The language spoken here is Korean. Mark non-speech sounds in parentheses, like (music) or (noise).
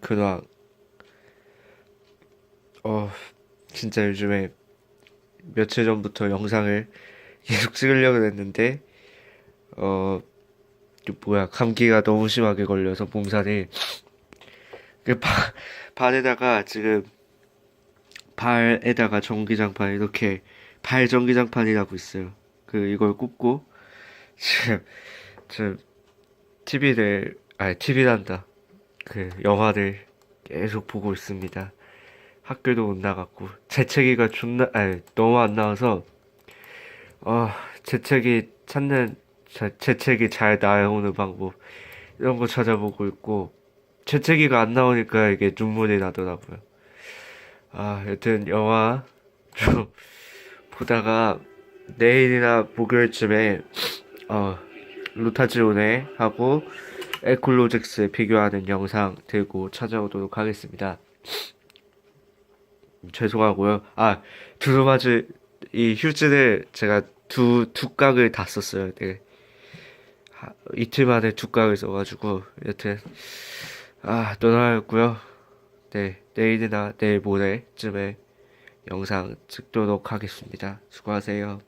근황. 어, 진짜 요즘에 며칠 전부터 영상을 (laughs) 계속 찍으려고 했는데, 어, 그 뭐야, 감기가 너무 심하게 걸려서 몸살이. 그 발, 발에다가 지금, 발에다가 전기장판 이렇게, 발 전기장판이라고 있어요. 그, 이걸 꽂고, 지금, 지금, TV를, 아니, TV란다. 그, 영화를 계속 보고 있습니다. 학교도 못 나갔고 재채기가 존나 아니 너무 안 나와서 어 재채기 찾는 자- 재채기 잘 나오는 방법 이런 거 찾아보고 있고 재채기가 안 나오니까 이게 눈물이 나더라고요. 아 여튼 영화 좀 (laughs) 보다가 내일이나 목요일쯤에 어 루타지오네 하고 에콜로직스 비교하는 영상 들고 찾아오도록 하겠습니다. 죄송하고요. 아, 두루마지 이 휴지를 제가 두, 두 각을 다 썼어요. 네. 하- 이틀 만에 두 각을 써가지고 여튼 아, 너나였고요. 네, 내일이나 내일 모레쯤에 영상 찍도록 하겠습니다. 수고하세요.